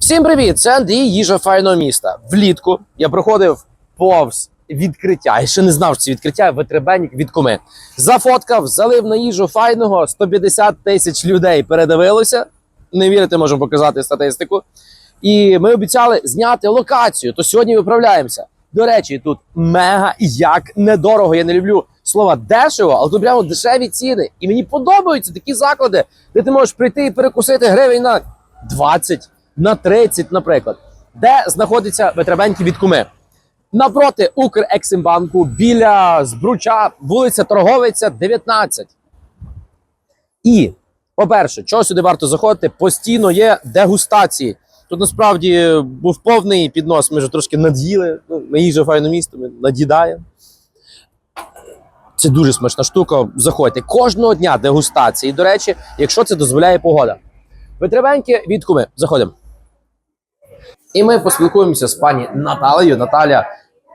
Всім привіт! Це Андрій, їжа файного міста. Влітку я проходив повз відкриття. Я ще не знав, що це відкриття витребенік від куми. Зафоткав, залив на їжу файного 150 тисяч людей передивилося. Не вірите, можу показати статистику. І ми обіцяли зняти локацію. То сьогодні виправляємося. До речі, тут мега як недорого. Я не люблю слова дешево, але тут прямо дешеві ціни. І мені подобаються такі заклади, де ти можеш прийти і перекусити гривень на 20, на 30, наприклад, де знаходиться витребеньки від куми. Напроти Укрексімбанку біля Збруча, вулиця Торговиця, 19. І, по-перше, чого сюди варто заходити, постійно є дегустації. Тут насправді був повний піднос, ми вже трошки над'їли. Ну, ми їжа файне місто, ми над'їдаємо. Це дуже смачна штука. Заходьте кожного дня дегустації. До речі, якщо це дозволяє погода. Витребеньки від куми. Заходимо. І ми поспілкуємося з пані Наталею. Наталя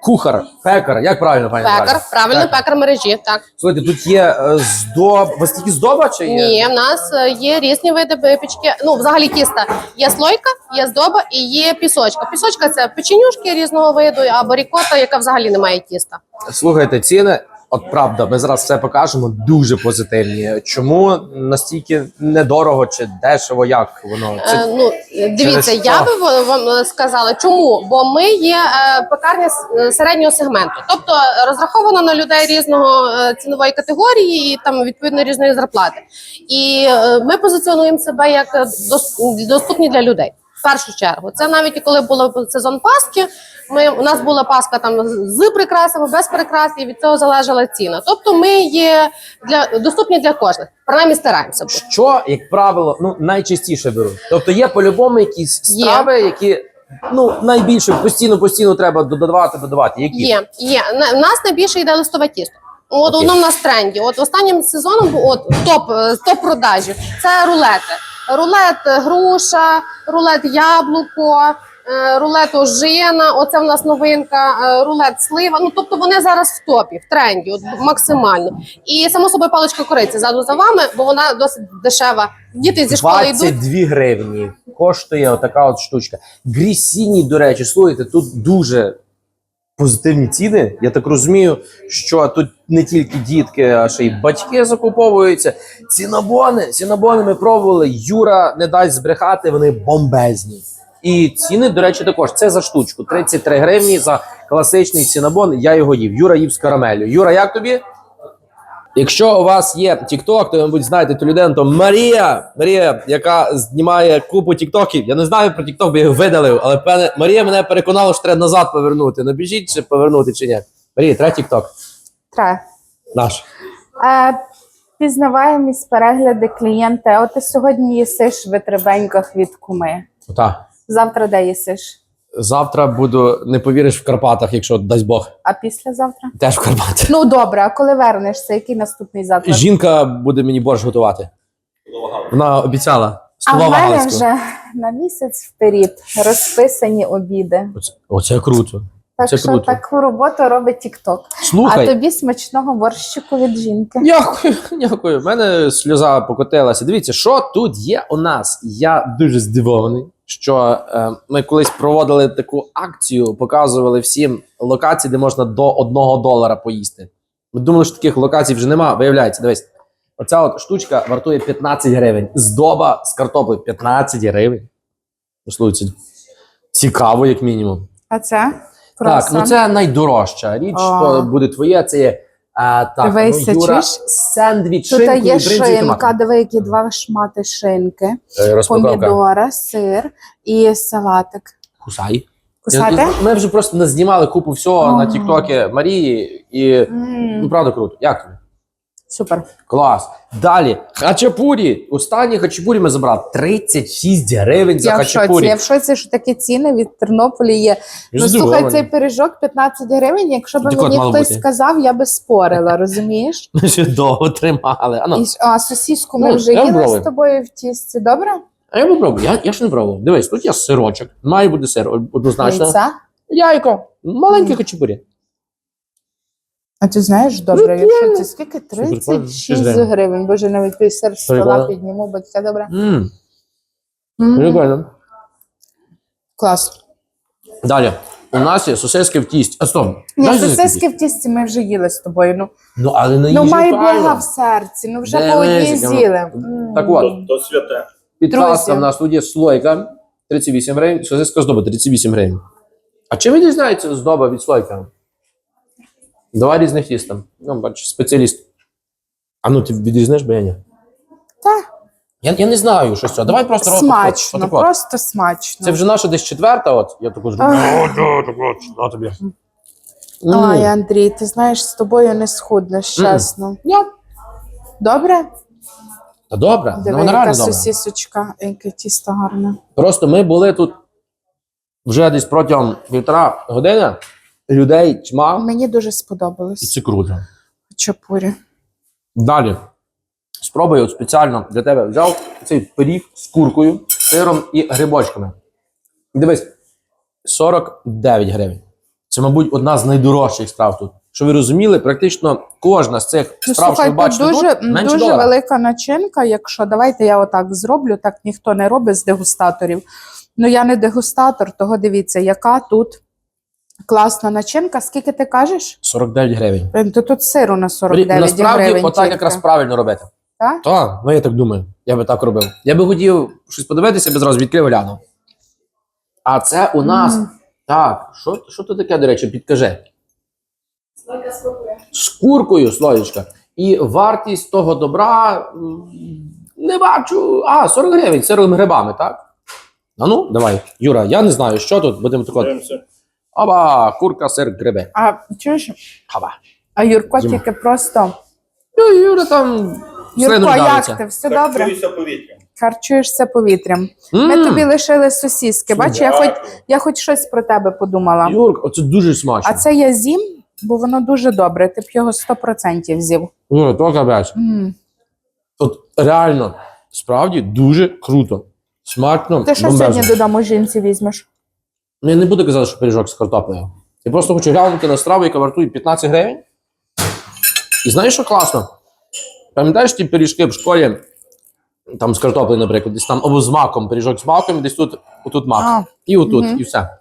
кухар, пекар. Як правильно, пані Наталя? Пекар, правильно, пекар мережі. Так Слухайте, тут є е, здоб. У вас тільки здоба чи є? ні, в нас е, є різні види випічки. Ну, взагалі тіста. Є слойка, є здоба і є пісочка. Пісочка це печенюшки різного виду, або рікота, яка взагалі не має тіста. Слухайте, ціни, от правда, ми зараз все покажемо, дуже позитивні. Чому настільки недорого чи дешево? Як воно? Е, Це ну дивіться, через я би ва- вам сказала, чому? Бо ми є е, пекарня е, середнього сегменту, тобто розрахована на людей різного е, цінової категорії і там відповідно різної зарплати. І е, ми позиціонуємо себе як е, дос- доступні для людей. Першу чергу, це навіть коли було сезон Пасхи. Ми у нас була Пасха там з прикрасами, без прикрас, і від цього залежала ціна. Тобто, ми є для доступні для кожних. Принаймні стараємося бути. що, як правило, ну найчастіше беруть. Тобто є по-любому якісь Є. страви, які ну найбільше постійно постійно треба додавати, додавати. Які Є, є. В нас найбільше йде листове тісто. От воно в нас тренді. От останнім сезоном от топ е, топ продажів. Це рулети. Рулет груша, рулет яблуко, е, рулет ожина. Оце в нас новинка, е, рулет слива. Ну тобто вони зараз в топі, в тренді, от максимально. І само собою паличка кориці ззаду за вами, бо вона досить дешева. Діти зі школи йдуть. 22 гривні коштує отака от штучка. Грісіні, до речі, слухайте, тут дуже позитивні ціни. Я так розумію, що тут не тільки дітки, а ще й батьки закуповуються. Цінабони, цінабони ми пробували. Юра не дасть збрехати, вони бомбезні. І ціни, до речі, також це за штучку. 33 гривні за класичний цінабон. Я його їв. Юра їв з карамелю. Юра, як тобі? Якщо у вас є TikTok, то ви, мабуть, знаєте ту людину, то Марія, Марія, яка знімає купу тіктоків. Я не знаю про TikTok, бо я його видалив, але певне, Марія мене переконала, що треба назад повернути. Набіжіть чи повернути чи ні. Марія, треба TikTok Тре. наш. Е, пізнаваємість перегляди клієнта. От ти сьогодні їсиш в витребеньках від куми. Ота. Завтра де їсиш? Завтра буду, не повіриш в Карпатах, якщо дасть Бог. А післязавтра? Теж в Карпатах. Ну добре, а коли вернешся, який наступний заклад? Жінка буде мені борщ готувати. Вона обіцяла. А в мене вже на місяць вперед розписані обіди. Оце, оце круто. Так Це що круто. таку роботу робить TikTok. Слухай. А тобі смачного борщику від жінки. Дякую, дякую. У мене сльоза покотилася. Дивіться, що тут є у нас. Я дуже здивований, що е, ми колись проводили таку акцію, показували всім локації, де можна до одного долара поїсти. Ми думали, що таких локацій вже нема. Виявляється, дивись, оця от штучка вартує 15 гривень. Здоба з картоплею 15 гривень. Ну, цікаво, як мінімум. А це? Так, ну це найдорожча річ, О. то буде твоє. Це є а, так, Дивися, ну, Юра, чуєш? сендвіч, Тут шинкою, є і шинка, томатом. диви, які два шмати шинки, Е, Розпаковка. помідора, сир і салатик. Кусай. Кусати? Я- Ми вже просто не знімали купу всього на Тіктокі Марії, і ну правда круто. Як тобі? Супер. Клас. Далі. Хачапурі. Останні хачапурі ми забрали 36 гривень за Я в шоці. Я в шоці, що такі ціни від Тернополі є. Я Ну здивований. слухай, цей пиріжок 15 гривень. Якщо б Так мені хтось бути. сказав, я би спорила, розумієш? Ми ще довго тримали. А, ну. І, а сосіску ми Ну, вже я їли з тобою в тісті, добре? а я попробую. Я, я ж не пробував. Дивись, тут є сирочок. Має бути сир, однозначно. Яйця? Яйко. Маленьке Мгм. хачапурі. А ти знаєш, добре, Ну, якщо це скільки? 36 Пізде. гривень. Боже, навіть той сир стола Прикольно. підніму, бо таке добре. Мм, М. прикольно. Клас. Далі. У нас є сосиски в тісті. А стоп. Ні, Дай сосиски в тісті ми вже їли з тобою. Ну, Ну, але не ну їжі май правильно. Бога в серці. Ну вже по одній? Ну, з'їли. Так М. от, То, то святе. підказка Друзі. в нас тут є слойка 38 гривень, сосиска здоба 38 гривень. А чим відрізняється здоба від слойка? Два різних тіста. Ну, бачиш, спеціаліст. А ну ти відрізнеш, ні. Та Я, я не знаю, що це. Давай просто робимо смачно, отак от. просто смачно. Це вже наша десь четверта, от. Я таку зроблю. На тобі. Ай, Андрій, ти знаєш, з тобою не схуднеш, чесно. Ні. Добре? Та добре, ну Диви, вона яка реально добре. сосісочка, яке тісто гарне. Просто ми були тут вже десь протягом півтора години. Людей тьма, Мені дуже і це круто. Чапурі. Далі. Спробую от спеціально для тебе взяв цей пиріг з куркою, сиром і грибочками. Дивись, 49 гривень. Це, мабуть, одна з найдорожчих страв тут. Що ви розуміли, практично кожна з цих Ну, страв, що слухай, ви тут бачите, дуже, тут, менше дуже долара. велика начинка. Якщо давайте я отак зроблю, так ніхто не робить з дегустаторів. Ну я не дегустатор, того дивіться, яка тут класна начинка. Скільки ти кажеш? 49 гривень. Блін, То тут сиру на 49 Насправді, гривень. отак тільки. якраз правильно робити. Так? Так, ну я так думаю. Я би так робив. Я би хотів щось подивитися, би зразу відкрив глянув. А це у нас. Мгм. Так, що, що то таке, до речі, підкажи. З куркою, слоєчка. І вартість того добра не бачу. А, 40 гривень з сирими грибами, так? А ну, давай, Юра, я не знаю, що тут, будемо так. Дивимося. Аба, курка, сир, гриби. А чуєш? Хаба. А Юрко Зима. тільки просто. Ну, Юра там Юрко, як давиться. ти? Все добре? Харчуйся повітрям. Харчуєшся повітрям. Ми М, тобі лишили сосіски. Бач, я хоч, Дякую. я хоч щось про тебе подумала. Юрк, оце дуже смачно. А це я з'їм, бо воно дуже добре. Ти б його 100% з'їв. Юра, то капець. М. От реально, справді дуже круто. Смачно. Ти що бомбезно. сьогодні додому жінці візьмеш? Ну, я не буду казати, що пиріжок з картоплею. Я просто хочу глянути на страву, яка вартує 15 гривень. І знаєш, що класно? Пам'ятаєш ті пиріжки в школі, там з картоплею, наприклад, десь там або з маком, пиріжок з маком, десь тут, отут мак. А, і отут, мгм. і все.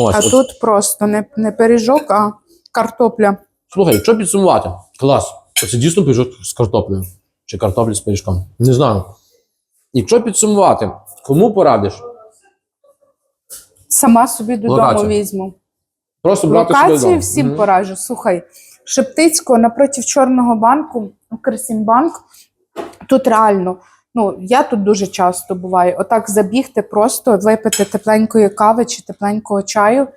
Ось, а от. тут просто не, не пиріжок, а картопля. Слухай, якщо підсумувати, клас. Це дійсно пиріжок з картоплею. Чи картопля з пиріжком. Не знаю. Якщо підсумувати, кому порадиш? Сама собі додому Локацію. візьму. Просто брати собі Локацію додому. всім Мгм. пораджу. Слухай, Шептицького напроти Чорного банку, Укрсімбанк. Тут реально. Ну, я тут дуже часто буваю. Отак забігти, просто випити тепленької кави чи тепленького чаю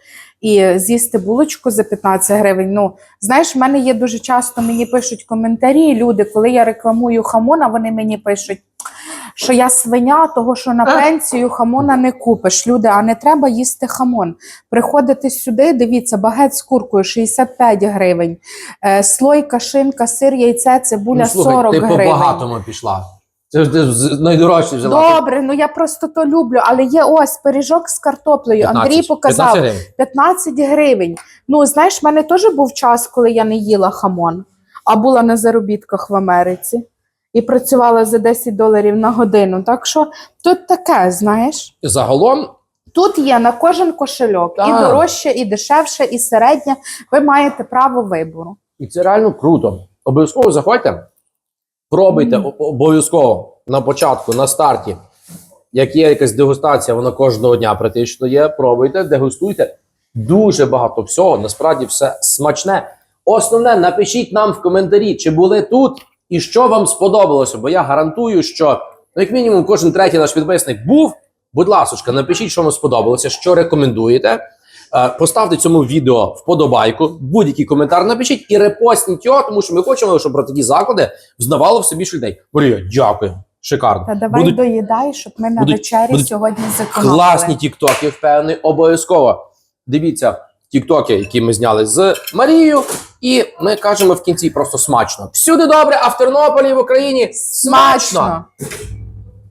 і з'їсти булочку за 15 гривень. Ну, знаєш, в мене є дуже часто мені пишуть коментарі. Люди, коли я рекламую хамона, вони мені пишуть. Що я свиня, того що на пенсію хамона не купиш. Люди, а не треба їсти хамон. Приходите сюди, дивіться, багет з куркою 65 гривень, е, слойка, шинка, сир, яйце, цибуля Ну, слухай, 40 ти по гривень. багатому пішла. Це ж ти з- найдорожче взяла. Добре, ну я просто то люблю, але є ось пиріжок з картоплею. 15, Андрій показав 15 гривень. 15 гривень. Ну, знаєш, в мене теж був час, коли я не їла хамон, а була на заробітках в Америці і працювала за 10 доларів на годину. Так що тут таке, знаєш. Загалом, Тут є на кожен кошельок і дорожче, і дешевше, і середнє. Ви маєте право вибору. і це реально круто. Обов'язково заходьте, пробуйте о- обов'язково на початку, на старті. Як є якась дегустація, вона кожного дня практично є. Пробуйте, дегустуйте. Дуже багато всього. Насправді все смачне. Основне, напишіть нам в коментарі, чи були тут і що вам сподобалося. Бо я гарантую, що ну, як мінімум кожен третій наш підписник був. Будь ласка, напишіть, що вам сподобалося, що рекомендуєте. Е, Поставте цьому відео вподобайку, будь-який коментар напишіть і репостніть його, тому що ми хочемо, щоб про такі заклади взнавало все більше людей. Марія, дякую. Шикарно. Та давай Будуть доїдай, щоб ми на будуть- вечері будуть сьогодні зекономили. класні тіктоки, впевнений, обов'язково. Дивіться тіктоки, які ми зняли з Марією, і ми кажемо в кінці просто смачно. Всюди добре, а в Тернополі в Україні смачно. Смачно.